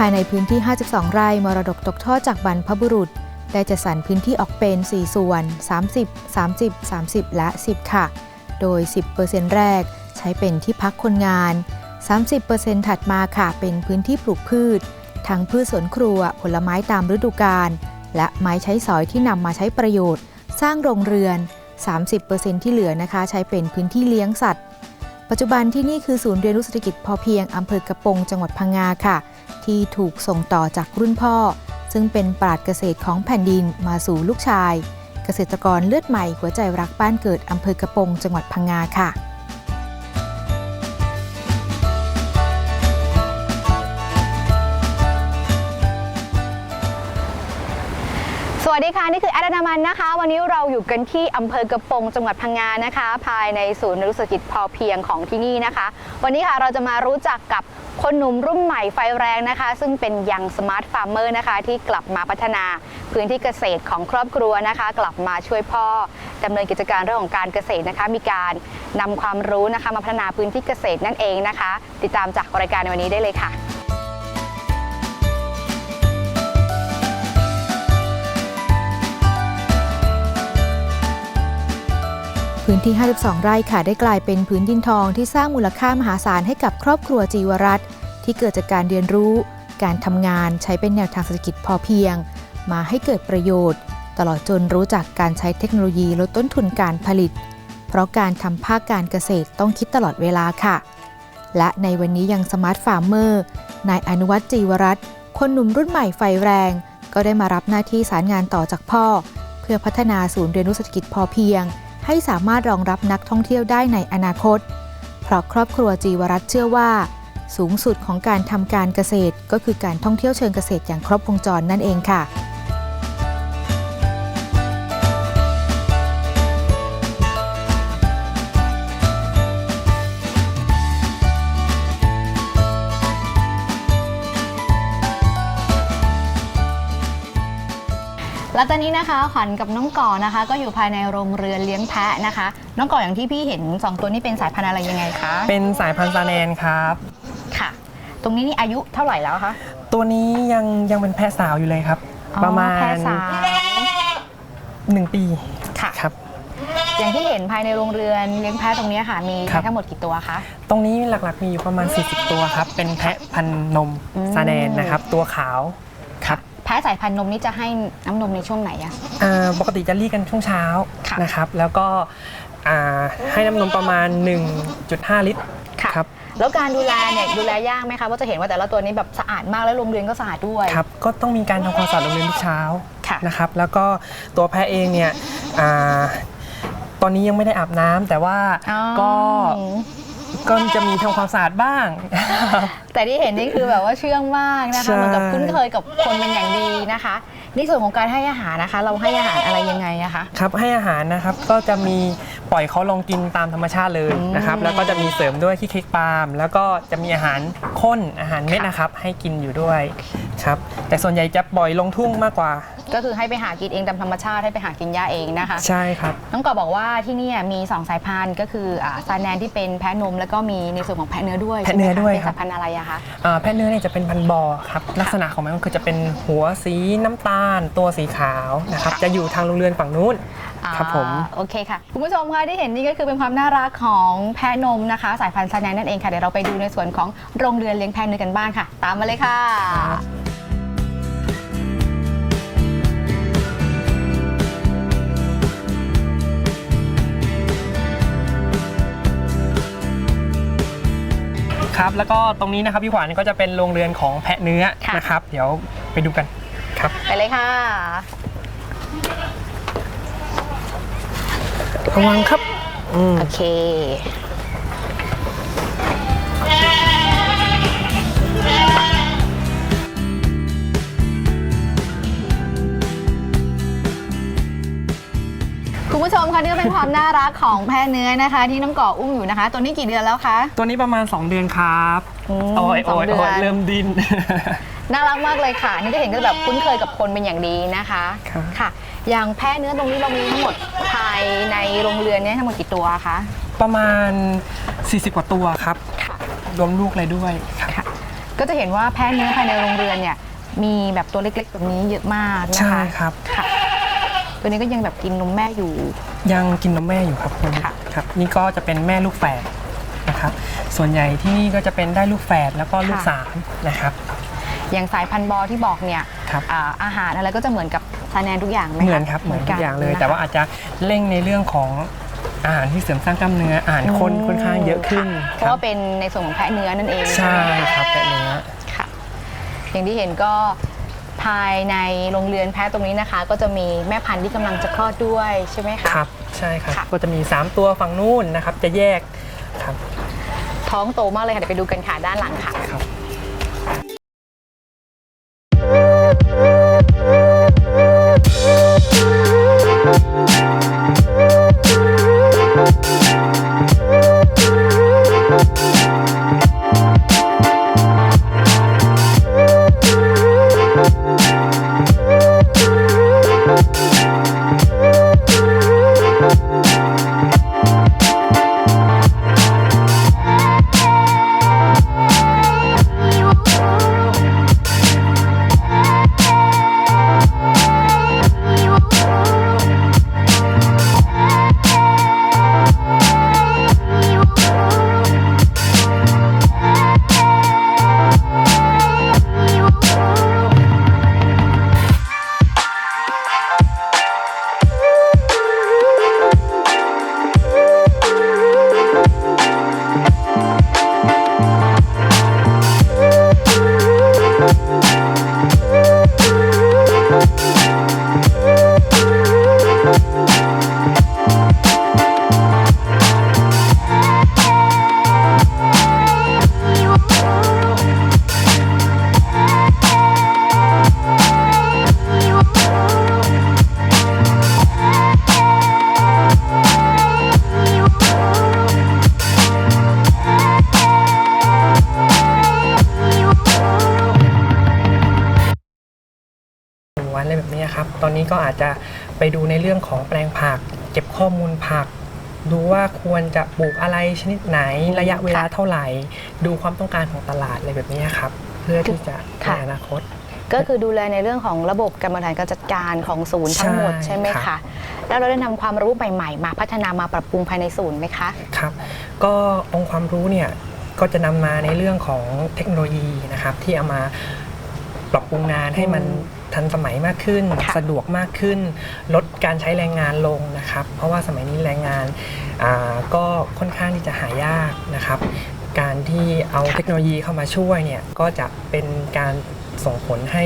ภายในพื้นที่ 52 ไร่มรดกตกทอดจากบรรพบุรุษ ได้จัดสรรพื้นที่ออกเป็น 4 ส่วน 30 30 30 และ 10 ค่ะ โดย 10%แรกใช้เป็นที่พักคนงาน 30%ถัดมาค่ะเป็นพื้นที่ปลูกพืช ทั้งพืชสวนครัว ผลไม้ตามฤดูกาล และไม้ใช้สอยที่นำมาใช้ประโยชน์ สร้างโรงเรือน 30%ที่เหลือนะคะ ใช้เป็นพื้นที่เลี้ยงสัตว์ ปัจจุบันที่นี่คือศูนย์เรียนรู้เศรษฐกิจพอเพียงอำเภอกระโปงจังหวัดพังงาค่ะ ที่ถูกส่งต่อจากรุ่นพ่อ ซึ่งเป็นปราดเกษตรของแผ่นดินมาสู่ลูกชาย เกษตรกรเลือดใหม่หัวใจรักบ้านเกิดอำเภอกระโปงจังหวัดพังงาค่ะสวัสดีค่ะ นี่คือแอดนามันนะคะ วันนี้เราอยู่กันที่อำเภอกระโปงจังหวัดพังงานะคะ ภายในศูนย์รู้สกิจพอเพียงของที่นี่นะคะ วันนี้ค่ะเราจะมารู้จักกับ คนหนุ่มรุ่นใหม่ไฟแรงนะคะ ซึ่งเป็นยังสมาร์ทฟาร์มเมอร์นะคะ ที่กลับมาพัฒนาพื้นที่เกษตรของครอบครัวนะคะ กลับมาช่วยพ่อดำเนินกิจการเรื่องของการเกษตรนะคะ มีการนำความรู้นะคะ มาพัฒนาพื้นที่เกษตรนั่นเองนะคะ ติดตามจากรายการในวันนี้ได้เลยค่ะ พื้นที่ 52 ไร่ค่ะ ได้กลายเป็นพื้นดินทองที่สร้างมูลค่ามหาศาลให้กับครอบครัวจีวรัตน์ที่เกิดจากการเรียนรู้ การทำงานใช้เป็นแนวทางเศรษฐกิจพอเพียง มาให้เกิดประโยชน์ ตลอดจนรู้จักการใช้เทคโนโลยีลดต้นทุนการผลิต เพราะการทำภาคการเกษตรต้องคิดตลอดเวลาค่ะ และในวันนี้ยังสมาร์ทฟาร์มเมอร์นายอนุวัฒน์จีวรัตน์คนหนุ่มรุ่นใหม่ไฟแรง ก็ได้มารับหน้าที่สารงานต่อจากพ่อ เพื่อพัฒนาศูนย์เรียนรู้เศรษฐกิจพอเพียง ให้สามารถรองรับนักท่องเที่ยวได้ในอนาคต เพราะครอบครัวจีวรัตเชื่อว่า สูงสุดของการทำการเกษตรก็คือการท่องเที่ยวเชิงเกษตรอย่างครบวงจรนั่นเองค่ะ แล้วตอนนี้นะคะขวัญกับน้องก่อนะคะ ก็อยู่ภายในโรงเรือนเลี้ยงแพะนะคะ น้องก่ออย่างที่พี่เห็น 2 ตัวนี้เป็นสายพันธุ์อะไรยังไงคะเป็นสายพันธุ์ซาแนนครับค่ะ ตรงนี้นี่อายุเท่าไหร่แล้วคะตัวนี้ยังยังเป็นแพะสาวอยู่เลยครับ อ๋อประมาณแพะสาว1ปีค่ะ ครับ อย่างที่เห็นภายในโรงเรือนเลี้ยงแพะตรงนี้ค่ะ มีครับ ทั้งหมดกี่ตัวคะ ตรงนี้หลักๆมีอยู่ประมาณ 40 ตัวครับ เป็นแพะพันธุ์นมอืม ซาแนนนะครับ ตัวขาวครับ แพะสายพันธุ์นมนี่จะให้น้ำนมในช่วงไหนอะอ่าปกติจะรีดกันช่วงเช้าค่ะ นะครับ แล้วก็อ่าให้น้ำนมประมาณ 1.5 ลิตรค่ะครับ แล้วการดูแลเนี่ยดูแลยากไหมคะว่าจะเห็นว่าแต่ละตัวนี้แบบสะอาดมากแล้วโรงเรือนก็สะอาดด้วย ครับ ก็ต้องมีการทำความสะอาดโรงเรียนทุกเช้าค่ะนะครับ แล้วก็ตัวแพะเองเนี่ยอ่าตอนนี้ยังไม่ได้อาบน้ำแต่ว่าอ๋อ ก็ ก็จะมีทำความสะอาดบ้าง แต่ที่เห็นนี่คือแบบว่าเชื่องมากนะคะใช่ เหมือนกับคุ้นเคยกับคนเป็นอย่างดีนะคะ ในส่วนของการให้อาหารนะคะ เราให้อาหารอะไรยังไงอะคะ ครับให้อาหารนะครับก็จะมีปล่อยเขาลงกินตามธรรมชาติเลยนะครับอืมแล้วก็จะมีเสริมด้วยขี้เค้กปาล์มแล้วก็จะมีอาหารข้นอาหารเม็ดค่ะนะครับ ให้กินอยู่ด้วยครับแต่ส่วนใหญ่จะปล่อยลงทุ่งมากกว่า ก็คือให้ไปหากินเองตามธรรมชาติให้ไปหากินหญ้าเองนะคะ ใช่ครับน้องกอบบอกว่าที่เนี่ยมี 2 สายพันธุ์ก็คืออ่าซาแนนที่เป็นแพะนม แล้วก็มีในส่วนของแพะเนื้อด้วยแพะเนื้อใช่ไหมคะด้วยเป็นครับสายพันธุ์อะไรอะคะ อ่าแพะเนื้อเนี่ยจะเป็นพันธุ์บอครับลักษณะของมันก็คือจะเป็นหัวสีน้ำตาลตัวสีขาวนะครับจะอยู่ทางโรงเรือนฝั่งนู้น ครับผม อ่าโอเคค่ะ คุณผู้ชมคะที่เห็นนี่ก็คือเป็นความน่ารักของแพะนมนะคะ สายพันธุ์ซาแนนนั่นเองค่ะ เดี๋ยวเราไปดูในส่วนของโรงเรือนเลี้ยงแพะเนื้อกันบ้างค่ะ ตามมาเลยค่ะ ครับแล้วก็ตรงนี้นะครับพี่ขวัญก็จะเป็นโรงเรือนของแพะเนื้อค่ะ นะครับ เดี๋ยวไปดูกัน ครับ ไปเลยค่ะ ระวังครับอืมโอเค คุณผู้ชมคะนี่ก็เป็นความน่ารักของแพะเนื้อนะคะ ที่น้องก่ออุ้มอยู่นะคะ ตัวนี้กี่เดือนแล้วคะ ตัวนี้ประมาณ 2 เดือนครับอืมโอ้ยสองโอ้ยเดือนโอ้ยเริ่มดิน น่ารักมากเลยค่ะ นี่ก็เห็นก็แบบคุ้นเคยกับคนเป็นอย่างดีนะคะครับค่ะ อย่างแพะเนื้อตรงนี้เรามีทั้งหมดภายในโรงเรือนเนี่ยทั้งหมดกี่ตัวคะประมาณ 40 กว่าตัวครับค่ะรวมลูกเลยด้วยครับ ค่ะ ก็จะเห็นว่าแพะเนื้อภายในโรงเรือนเนี่ยมีแบบตัวเล็กๆแบบนี้เยอะมากนะคะใช่ครับ ค่ะ ตัวนี้ก็ยังแบบกินนมแม่อยู่ ยังกินนมแม่อยู่ครับคุณค่ะ ครับ นี่ก็จะเป็นแม่ลูกแฝดนะครับ ส่วนใหญ่ที่นี่ก็จะเป็นได้ลูกแฝดแล้วก็ลูกสามนะครับ อย่างสายพันธุ์บอที่บอกเนี่ยครับ อ่าอาหารอะไรก็จะเหมือนกับซาแนนทุกอย่างไหมะเหมือนครับเหมือนทุกอย่างเลย แต่ว่าอาจจะเร่งในเรื่องของอาหารที่เสริมสร้างกล้ามเนื้ออาหารข้นค่อนข้างเยอะขึ้นเพคราะรับว่าเป็นในส่วนของแพะเนื้อนั่นเองใช่ไหมะครับแพะเนื้อ ค่ะ อย่างที่เห็นก็ภายในโรงเรือนแพะตรงนี้นะคะ ก็จะมีแม่พันธุ์ที่กำลังจะคลอดด้วยใช่ไหมคะ ครับใช่ครับ ค่ะ ก็จะมี 3 ตัวฝั่งนู้นนะครับ จะแยกครับท้องโตมากเลยค่ะเดี๋ยวไปดูกันค่ะด้านหลังค่ะ ครับ นนี้ก็อาจจะไปดูในเรื่องของแปลงผัก เก็บข้อมูลผัก ดูว่าควรจะปลูกอะไรชนิดไหนระยะเวลาเท่าไหร่ ดูความต้องการของตลาดอะไรแบบนี้ครับ เพื่อที่จะในค่ะอนาคตก็คือดูแลในเรื่องของระบบการบริหารการจัดการของศูนย์ทั้งหมดใช่ใช่ไหมครัคะบแล้วเราได้นำความรู้ใหม่ๆ มาพัฒนามาปรับปรุงภายในศูนย์ไหมคะ ครับ ก็องค์ความรู้เนี่ยก็จะนำมาในเรื่องของเทคโนโลยีนะครับที่เอามาปรับปรุงงานให้มัน ทันสมัยมากขึ้นค่ะสะดวกมากขึ้น ลดการใช้แรงงานลงนะครับ เพราะว่าสมัยนี้แรงงานอ่าก็ค่อนข้างที่จะหายากนะครับ การที่เอาเทคโนโลยีเข้ามาช่วยเนี่ยก็จะเป็นการส่งผลให้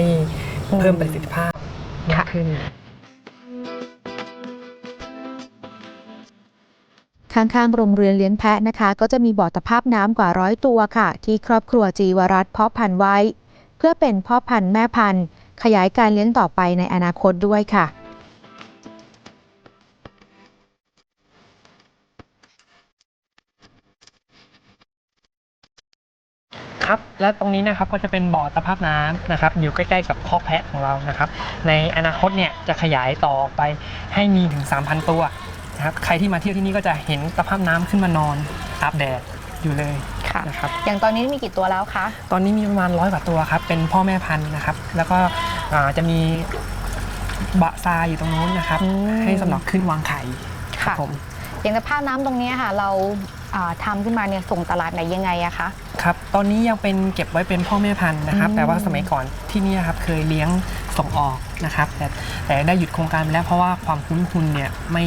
เพิ่มประสิทธิภาพมากขึ้นข้างๆ โรงเรือนเลี้ยงแพะนะคะ ก็จะมีบ่อตะภาพน้ำกว่าร้อยตัวค่ะ ที่ครอบครัวจีวรัตน์เพาะพันธุ์ไว้ เพื่อเป็นพ่อพันธุ์แม่พันธุ์ ขยายการเลี้ยงต่อไปในอนาคตด้วยค่ะครับและตรงนี้นะครับก็จะเป็นบ่อตะภาพน้ำนะครับ อยู่ใกล้ ๆ กับคอกแพะของเรานะครับ ในอนาคตเนี่ยจะขยายต่อไปให้มีถึง 3,000 ตัวนะครับ ใครที่มาเที่ยวที่นี่ก็จะเห็นตะภาพน้ำขึ้นมานอนอาบแดด อยู่เลยค่ะนะครับ อย่างตอนนี้มีกี่ตัวแล้วคะ ตอนนี้มีประมาณร้อยกว่าตัวครับ เป็นพ่อแม่พันธุ์นะครับ แล้วก็อ่าจะมีบะซาอยู่ตรงนู้นนะครับอืมให้สำหรับขึ้นวางไข่ครับผมอย่างสภาพน้ำตรงนี้ค่ะ เราอ่าทำขึ้นมาเนี่ยส่งตลาดไหนยังไงอะคะครับตอนนี้ยังเป็นเก็บไว้เป็นพ่อแม่พันธุ์นะครับอืมแต่ว่าสมัยก่อนที่นี่ครับเคยเลี้ยงส่งออกนะครับ แต่แต่ได้หยุดโครงการไปแล้วเพราะว่าความคุ้นทุนเนี่ยไม่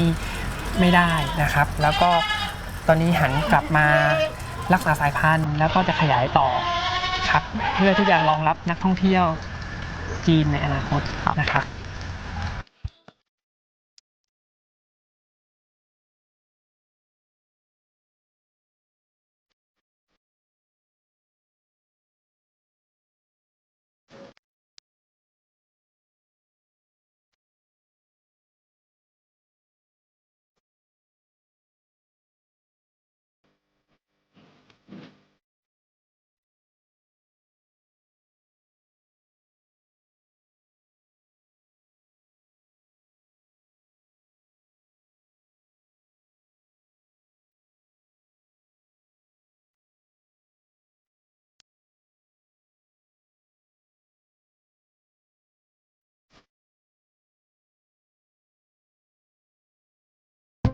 ไม่ได้นะครับ แล้วก็ตอนนี้หันกลับมา รักษาสายพันธุ์แล้วก็จะขยายต่อครับเพื่อที่จะรองรับนักท่องเที่ยวจีนในอนาคตนะครับ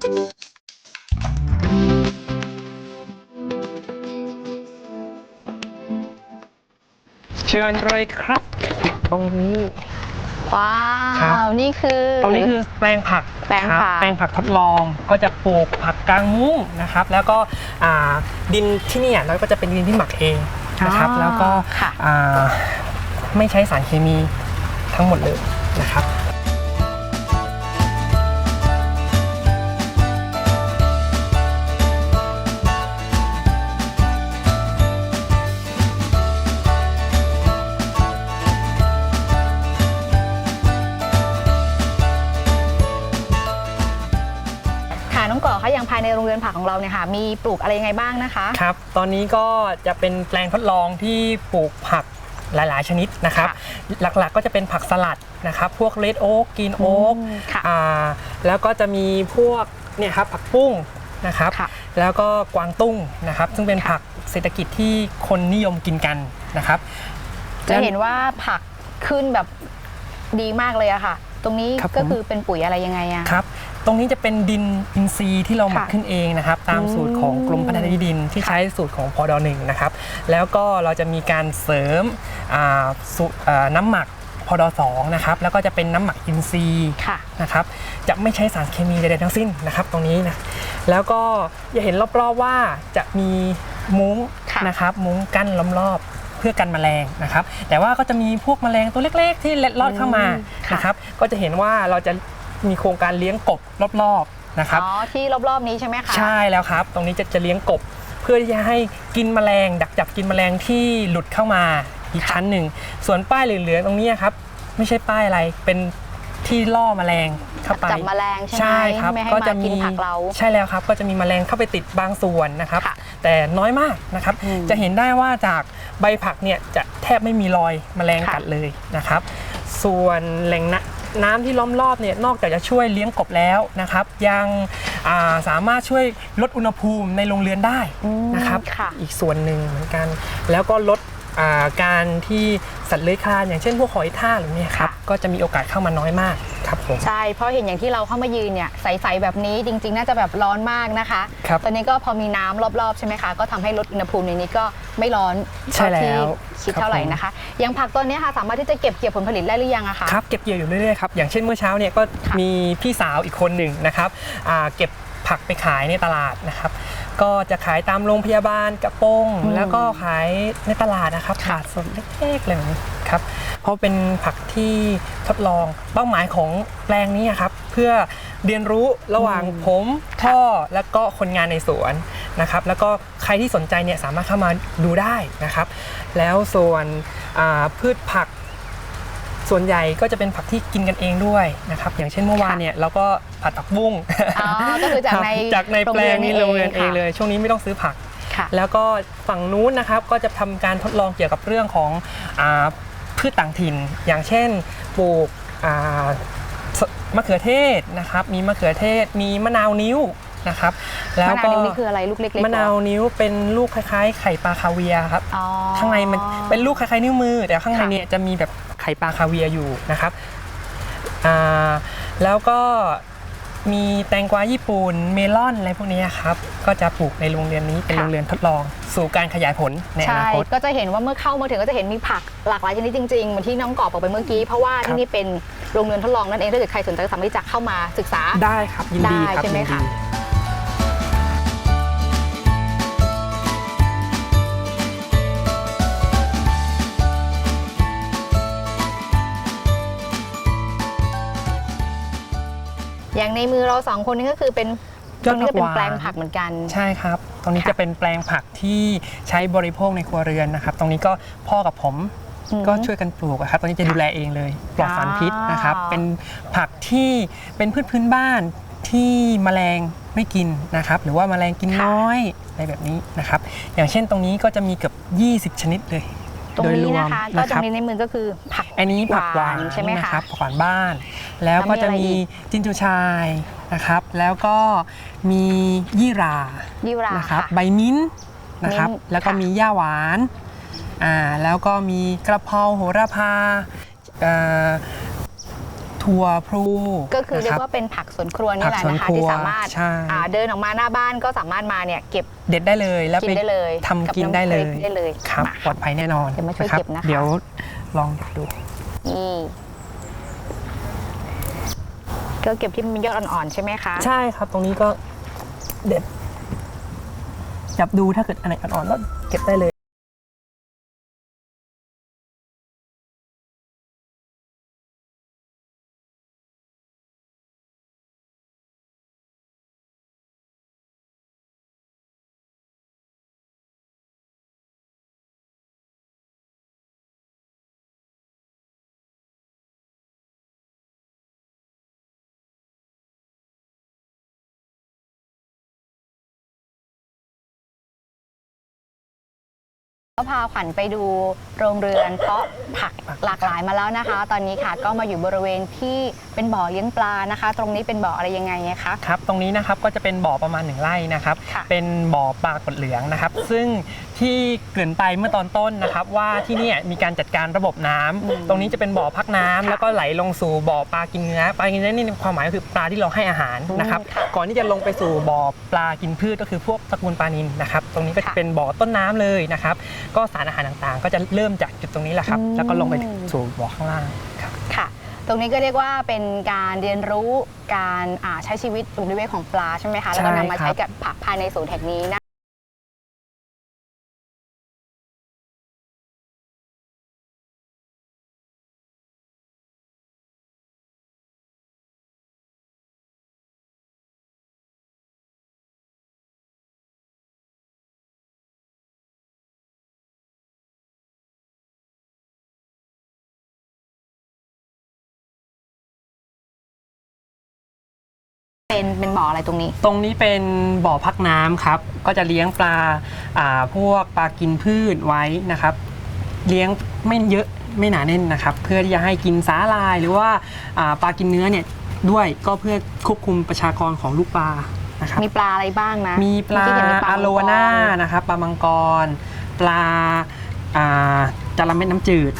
เชิญเลยครับ ตรงนี้ ว้าครับวนี่คือ ตรงนี้คือแปลงผักแปลงครับผักแปลงผักทดลองก็จะปลูกผักกลางมุ้งนะครับ แล้วก็อ่าดินที่เนี่ยเราก็จะเป็นดินที่หมักเองนะครับอ๋อแล้วก็ค่ะ อ่าไม่ใช้สารเคมีทั้งหมดเลยนะครับ ค่ะน้องก่อคะอย่างภายในโรงเรือนผักของเราเนี่ยค่ะมีปลูกอะไรยังไงบ้างนะคะครับ ตอนนี้ก็จะเป็นแปลงทดลองที่ปลูกผักหลาย ๆ ชนิดนะครับค่ะหลักๆก็จะเป็นผักสลัดนะครับ พวกเลดโอ๊กกินโอ๊กอืมค่ะอ่าแล้วก็จะมีพวกเนี่ยครับผักปุ้งนะครับค่ะแล้วก็กวางตุ้งนะครับ ซึ่งเป็นค่ะผักเศรษฐกิจที่คนนิยมกินกันนะครับจะเห็นว่าผักขึ้นแบบดีมากเลยอะค่ะ ตรงนี้ครับผมก็คือเป็นปุ๋ยอะไรยังไงอะครับ ตรงนี้จะเป็นดินอินทรีย์ที่เราหมักค่ะขึ้นเองนะครับ ตามสูตรของกรมพัฒนาที่ดินที่ใช้สูตรของพอดหนึ่งนะครับ แล้วก็เราจะมีการเสริมอ่าสูตรอ่าน้ำหมักพอดสองนะครับ แล้วก็จะเป็นน้ำหมักอินทรีย์ค่ะ นะครับ จะไม่ใช้สารเคมีใดๆทั้งสิ้นนะครับ ตรงนี้นะ แล้วก็จะเห็นรอบๆว่าจะมีมุ้งค่ะ นะครับ มุ้งกั้นล้อมรอบเพื่อกันแมลงนะครับ แต่ว่าก็จะมีพวกแมลงตัวเล็ก ๆ ที่เล็ดลอดเข้ามาอืมค่ะนะครับ ก็จะเห็นว่าเราจะ มีโครงการเลี้ยงกบรอบๆนะครับ อ๋อ ที่รอบๆนี้ใช่ไหมคะ ใช่แล้วครับ ตรงนี้จะจะเลี้ยงกบ เพื่อที่จะให้กินแมลง ดักจับกินแมลงที่หลุดเข้ามาอีกชั้นหนึ่ง ส่วนป้ายเหลืองๆตรงนี้ครับ ไม่ใช่ป้ายอะไรเป็นที่ล่อแมลงเข้าไปจับแมลงใช่ไหมใช่ครับไม่ให้ก็มาจะกิมีนผักเราใช่แล้วครับ ก็จะมีแมลงเข้าไปติดบางส่วนนะครับค่ะแต่น้อยมากนะครับอืมจะเห็นได้ว่าจากใบผักเนี่ยจะแทบไม่มีรอยแมลงค่ะกัดเลยนะครับ ส่วนแหล่งน้ำ น้ำที่ล้อมรอบเนี่ยนอกจากจะช่วยเลี้ยงกบแล้วนะครับ ยังอ่าสามารถช่วยลดอุณหภูมิในโรงเรือนได้นะครับค่ะอีกส่วนหนึ่งเหมือนกัน แล้วก็ลดอ่า การที่สัตว์เลื้อยคลานอย่างเช่นพวกหอยทากหรือเนี่ยครับค่ะก็จะมีโอกาสเข้ามาน้อยมากครับผม ใช่ เพราะเห็นอย่างที่เราเข้ามายืนเนี่ยใสๆแบบนี้จริง ๆ น่าจะแบบร้อนมากนะคะ ครับตอนนี้ก็พอมีน้ำรอบๆ ใช่ไหมคะ ก็ทำให้ลดอุณหภูมิในนี้ก็ไม่ร้อนใช่แล้วเท่าที่คิดครับเท่าไหร่ผมนะคะอย่างผักต้นนี้ค่ะสามารถที่จะเก็บเกี่ยวผลผลิตได้หรือยังอะคะ ครับเก็บเกี่ยวอยู่เรื่อยๆครับอย่างเช่นเมื่อเช้าเนี่ยก็ค่ะมีพี่สาวอีกคนหนึ่งนะครับอ่าเก็บผักไปขายในตลาดนะครับ ก็จะขายตามโรงพยาบาลกระโปงอืมแล้วก็ขายในตลาดนะครับตค่ะลาดสดเล็กๆเลยครับเพราะเป็นผักที่ทดลองเป้าหมายของแปลงนี้ครับ เพื่อเรียนรู้ระหว่างผมพ่อแล้วก็คนงานในสวนนะครับ แล้วก็ใครที่สนใจเนี่ยสามารถเข้ามาดูได้นะครับ แล้วส่วนอ่าพืชผัก ส่วนใหญ่ก็จะเป็นผักที่กินกันเองด้วยนะครับอย่างเช่นเมื่อวานเนี่ยเราก็ผัดผักบุ้งอ๋อก็คือจากในครับจากในแปลงนี้โรโรงงเรีเรียยนนเอเองงค่ะเลย ช่วงนี้ไม่ต้องซื้อผักค่ะแล้วก็ฝั่งนู้นนะครับก็จะทำการทดลองเกี่ยวกับเรื่องของอาพืชต่างถิ่น อย่างเช่นปลูกอ่าสมะเขือเทศนะครับ มีมะเขือเทศ มีมะนาวนิ้วนะครับ แล้วมะนาก็วนิ้วนี่คืออะไรลูกเล็กๆมะนาวเหรอนิ้วเป็นลูกคล้ายๆ ไข่ปลาคาเวียร์ครับอ๋อข้างในมันเป็นลูกคล้ายๆนิ้วมือ แต่ข้างในค่ะเนี่ยจะมีแบบไข่ปลาคาเวียร์อยู่นะครับอ่าแล้วก็มีแตงกวาญี่ปุ่นเมลอนอะไรพวกนี้ครับก็จะปลูกในโรงเรียนนี้เป็นโรงเรียนทดลอง สู่การขยายผลในอใช่นาคตก็จะเห็นว่าเมื่อเข้ามาถึงก็จะเห็นมีผักหลากหลายชนิดจริงๆเหมือนที่น้องกอบบอกไปเมื่อกี้เพราะว่าครับที่นี่เป็นโรงเรียนทดลองนั่นเองถ้าเกิดใครสนใจก็สามารถที่จะเข้ามาศึกษาได้ครับยินดีครับได้ใช่ไหมยินคะ อย่างในมือเราสองคนนี่ก็คือเป็นตยรอดงนี้ก็เป็นผักหวานแปลงผักเหมือนกัน ใช่ครับ ตรงนี้ค่ะจะเป็นแปลงผักที่ใช้บริโภคในครัวเรือนนะครับ ตรงนี้ก็พ่อกับผมอืมก็ช่วยกันปลูกอะครับตอนนี้จะดูแลเองเลย ปลอดสารพิษนะครับอ๋อเป็นผักที่เป็นพืชพื้นบ้านที่แมลงไม่กินนะครับ หรือว่าแมลงกินน้อยอะไรแบบนี้นะครับ อย่างเช่นตรงนี้ก็จะมีเกือบ 20 ชนิดเลยตรงโดยรนี้วมนะคะ ก็นะตรครังบนี้ในมือก็คือผัก อันนี้ผักหวานใช่ไหมนะคะครับผักหวานบ้าน แล้วก็แล้วมีอะไรจะมีอีก จินจูชายนะครับ แล้วก็มียี่หรายี่รานะครับค่ะ ใบมิ้นท์นะครับ มิ้นท์แล้วก็ค่ะ มีหญ้าหวานอ่าแล้วก็มีกระเพราโหระพาเอ่อถั่วพลูก็คือเรียนะกรับ ว่าเป็นผักสวนครัวนี่แหละผักสวนนะคะ ครัวที่สามารถใช่ อ่าเดินออกมาหน้าบ้านก็สามารถมาเนี่ยเก็บเด็ดได้เลยแล้วกิไปนได้เลยทำกับกินน้ำได้เลพริยกได้เลยครับมา ปลอดภัยแน่นอนเดี๋ยวมาช่วยรับเก็บนะคะ เดี๋ยวลองดู นี่ก็เก็บที่มันยอดอ่อนๆใช่ไหมคะใช่ครับ ตรงนี้ก็เด็ดจับดูถ้าเกิดอันไหนอ่อนๆก็เก็บได้เลย ก็พาขวัญไปดูโรงเรือนเพาะผักหลากหลายมาแล้วนะคะ ตอนนี้ค่ะก็มาอยู่บริเวณที่ เป็นบ่อเลี้ยงปลานะคะ ตรงนี้เป็นบ่ออะไรยังไงคะ ครับตรงนี้นะครับก็จะเป็นบ่อประมาณหนึ่งไร่นะครับ ค่ะเป็นบ่อปลากดเหลืองนะครับ ซึ่งที่เกริ่นไปเมื่อตอนต้นนะครับ ว่าที่เนี่ยมีการจัดการระบบน้ำอืมตรงนี้จะเป็นบ่อพักน้ำค่ะแล้วก็ไหลลงสู่บ่อปลากินเนื้อปลากินเนื้อนี่ความหมายก็คือปลาที่เราให้อาหารนะครับอืมค่ะก่อนที่จะลงไปสู่บ่อปลากินพืชก็คือพวกตระกูลปลานิลนะครับตรงนี้ก็จะค่ะเป็นบ่อต้นน้ำเลยนะครับ ก็สารอาหารต่างๆ ก็จะเริ่มจากจุดตรงนี้แหละครับ อืม แล้วก็ลงไปสู่บ่อข้างล่างครับ ค่ะ ตรงนี้ก็เรียกว่าเป็นการเรียนรู้การอ่าใช้ชีวิตบริเวณของปลาใช่ไหมคะแล้วก็ใช่นำมาครับใช้กับผักภายในศูนย์แห่งนี้นะ เป็นเป็นบ่ออะไรตรงนี้ ตรงนี้เป็นบ่อพักน้ำครับ ก็จะเลี้ยงปลาอ่าพวกปลากินพืชไว้นะครับ เลี้ยงไม่เยอะไม่หนาแน่นนะครับ เพื่อที่จะให้กินสาลายหรือว่าอ่าปลากินเนื้อเนี่ยด้วยก็เพื่อควบคุมประชากรของลูกปลานะครับ มีปลาอะไรบ้างนะมีปลาเมื่อกี้เห็นมีปลาอาโลวาน่านะครับปลามังกร ปลาอ่าจระเม็ดน้ำจืด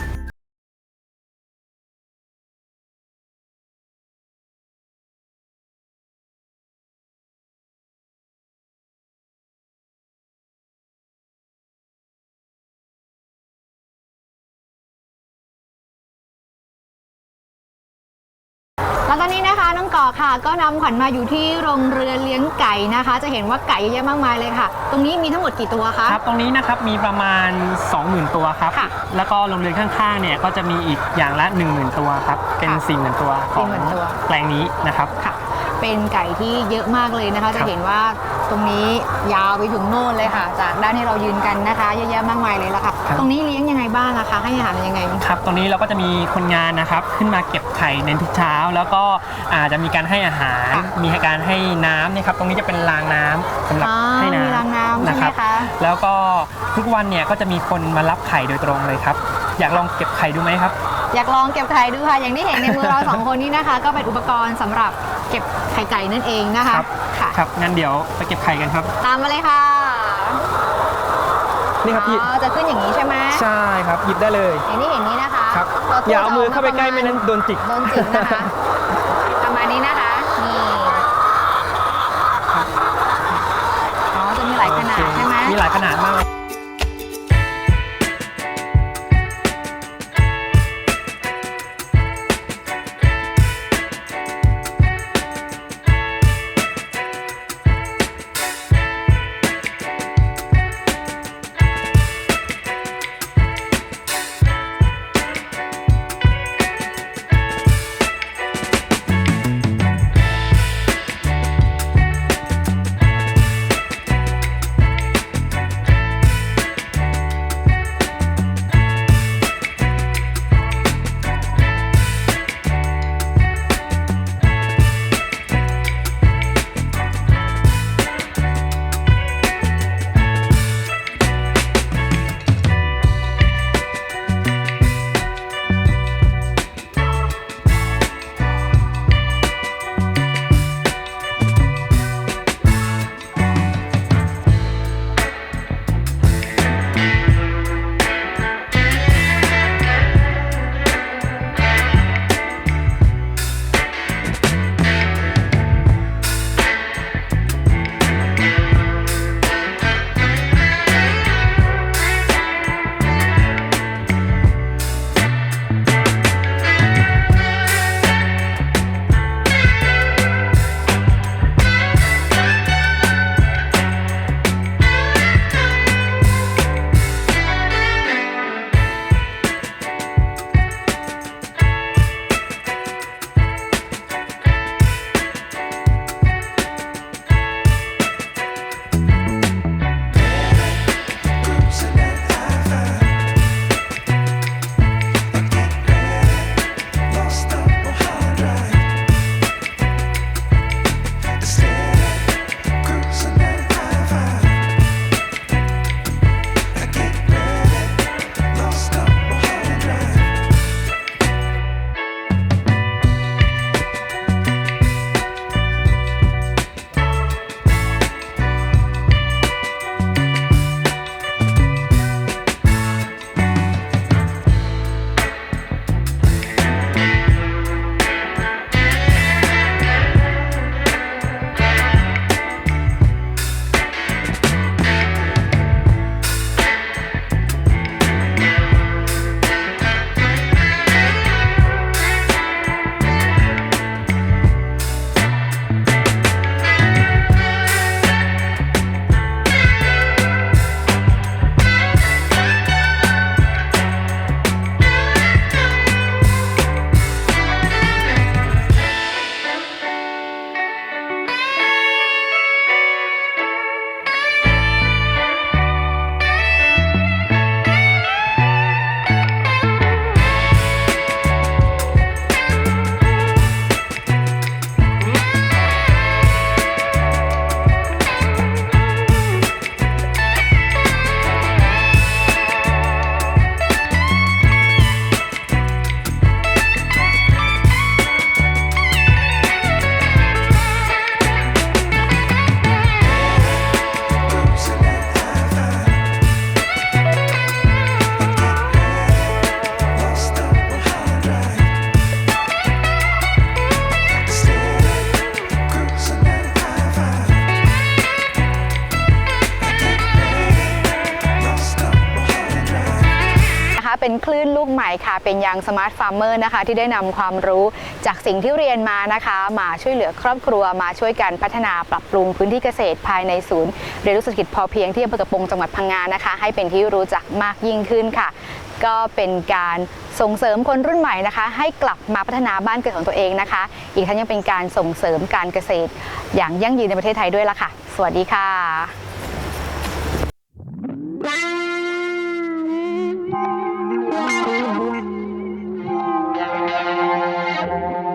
คะน้องก่อค่ะ ก็นำขวัญมาอยู่ที่โรงเรือนเลี้ยงไก่นะคะ จะเห็นว่าไก่เยอะแยะมากมายเลยค่ะ ตรงนี้มีทั้งหมดกี่ตัวคะ ครับตรงนี้นะครับมีประมาณ 20,000 ตัวครับ ค่ะแล้วก็โรงเรียนข้างๆเนี่ยก็จะมีอีกอย่างละ10,000 ตัวครับ เป็นค่ะ40,000ตัวของ40,000ตัว แปลงนี้นะครับ ค่ะ เป็นไก่ที่เยอะมากเลยนะคะ จะครับเห็นว่า ตรงนี้ยาวไปถึงโน่นเลยค่ะ จากด้านที่เรายืนกันนะคะเยอะแยะมากมายเลยละค่ะ ครับ ตรงนี้เลี้ยงยังไงบ้างอะคะให้อาหารยังไง ครับตรงนี้เราก็จะมีคนงานนะครับขึ้นมาเก็บไข่ในทุกเช้า แล้วก็อาจจะมีการให้อาหาร ค่ะมีการให้น้ำเนี่ยครับตรงนี้จะเป็นรางน้ำสำหรับอ๋อให้น้ำมีรางน้ำใช่ไหมรับคะ แล้วก็ทุกวันเนี่ยก็จะมีคนมารับไข่โดยตรงเลยครับ อยากลองเก็บไข่ดูไหมครับ อยากลองเก็บไข่ดูค่ะ อย่างที่เห็นในมือเรา สองคนนี้นะคะ ก็เป็นอุปกรณ์สำหรับเก็บไข่ไก่นั่นเองนะคะ ครับ ค่ะครับงั้นเดี๋ยวไปเก็บไข่กันครับ ตามมาเลยค่ะนี่ครับพี่อ๋อจะขึ้นอย่างนี้ใช่ไหมใช่ครับหยิบได้เลยอย่างที่เห็นนี้นะคะครับตัวอย่าเอามือเข้าไปใกล้จะไม่นั้นโดนจิกโดนจิกนะคะประมาณนี้นะคะนี่อ๋อจะมีหลายขนาดโอเคใช่ไหมมีหลายขนาดมาก เป็นคลื่นลูกใหม่ค่ะ เป็นยังสมาร์ทฟาร์มเมอร์นะคะ ที่ได้นำความรู้จากสิ่งที่เรียนมานะคะ มาช่วยเหลือครอบครัวมาช่วยกันพัฒนาปรับปรุงพื้นที่เกษตรภายในศูนย์เรียนรู้เศรษฐกิจพอเพียงที่อำเภอกระปงจังหวัดพังงานะคะ ให้เป็นที่รู้จักมากยิ่งขึ้นค่ะ ก็เป็นการส่งเสริมคนรุ่นใหม่นะคะ ให้กลับมาพัฒนาบ้านเกิดของตัวเองนะคะ อีกทั้งยังเป็นการส่งเสริมการเกษตร อย่างยั่งยืนในประเทศไทยด้วยล่ะค่ะ สวัสดีค่ะ Thank you.